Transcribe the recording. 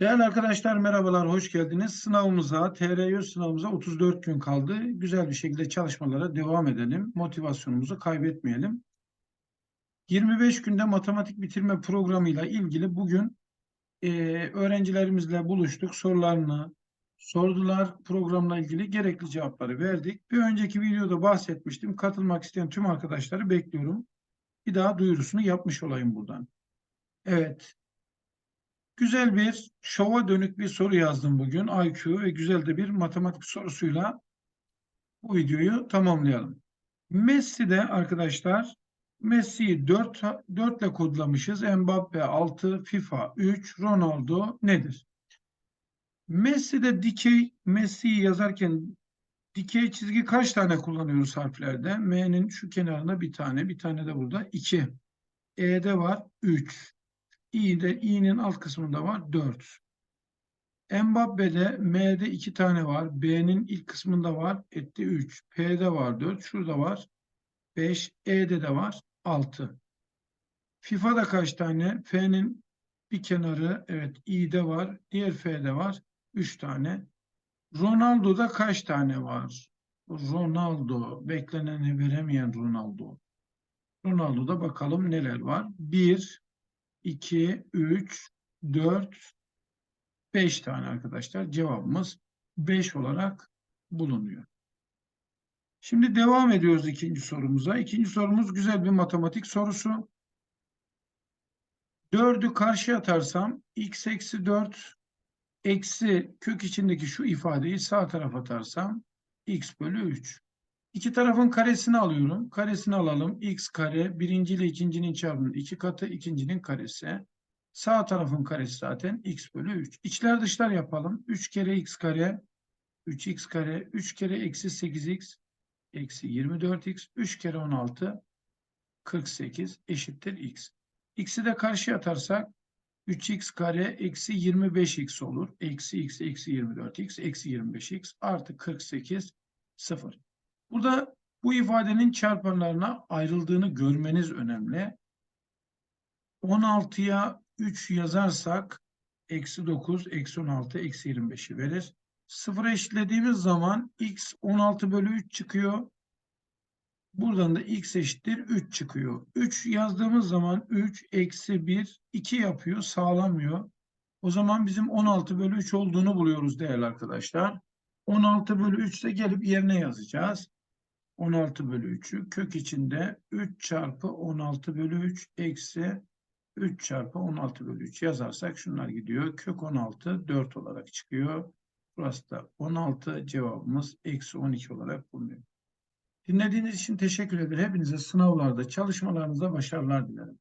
Değerli arkadaşlar merhabalar, hoş geldiniz. Sınavımıza, TRY sınavımıza 34 gün kaldı. Güzel bir şekilde çalışmalara devam edelim. Motivasyonumuzu kaybetmeyelim. 25 günde matematik bitirme programıyla ilgili bugün e, öğrencilerimizle buluştuk. Sorularını sordular. Programla ilgili gerekli cevapları verdik. Bir önceki videoda bahsetmiştim. Katılmak isteyen tüm arkadaşları bekliyorum. Bir daha duyurusunu yapmış olayım buradan. Evet. Güzel bir şova dönük bir soru yazdım bugün. IQ ve güzel de bir matematik sorusuyla bu videoyu tamamlayalım. Messi'de arkadaşlar Messi'yi 4, 4 ile kodlamışız. Mbappe 6, FIFA 3, Ronaldo nedir? Messi'de dikey, Messi'yi yazarken dikey çizgi kaç tane kullanıyoruz harflerde? M'nin şu kenarında bir tane, bir tane de burada 2. E'de var 3. İ'de i'nin alt kısmında var 4. Mbappe'de M'de 2 tane var. B'nin ilk kısmında var. Etti 3. P'de var 4. Şurada var 5. E'de de var 6. FIFA'da kaç tane? F'nin bir kenarı evet i'de var. Diğer F'de var 3 tane. Ronaldo'da kaç tane var? Ronaldo. Bekleneni veremeyen Ronaldo. Ronaldo'da bakalım neler var. 1, 2, 3, 4, 5 tane arkadaşlar. Cevabımız 5 olarak bulunuyor. Şimdi devam ediyoruz ikinci sorumuza. İkinci sorumuz güzel bir matematik sorusu. 4'ü karşıya atarsam x eksi 4 eksi kök içindeki şu ifadeyi sağ tarafa atarsam x bölü 3. İki tarafın karesini alıyorum. Karesini alalım. x kare birinci ile ikincinin çarpımının iki katı ikincinin karesi. Sağ tarafın karesi zaten x bölü 3. İçler dışlar yapalım. 3 kere x kare 3x kare 3 kere eksi 8x eksi 24x 3 kere 16 48 eşittir x. X'i de karşıya atarsak 3x kare eksi 25x olur. Eksi x eksi 24x eksi 25x artı 48 0. Burada bu ifadenin çarpanlarına ayrıldığını görmeniz önemli. 16'ya 3 yazarsak eksi 9, eksi 16, eksi 25'i verir. Sıfıra eşitlediğimiz zaman x 16 bölü 3 çıkıyor. Buradan da x eşittir 3 çıkıyor. 3 yazdığımız zaman 3 eksi 1 2 yapıyor sağlamıyor. O zaman bizim 16 bölü 3 olduğunu buluyoruz değerli arkadaşlar. 16 bölü 3 ise gelip yerine yazacağız. 16 bölü 3'ü kök içinde 3 çarpı 16 bölü 3 eksi 3 çarpı 16 bölü 3 yazarsak şunlar gidiyor. Kök 16 4 olarak çıkıyor. Burası da 16 cevabımız eksi 12 olarak bulunuyor. Dinlediğiniz için teşekkür ederim. Hepinize sınavlarda çalışmalarınızda başarılar dilerim.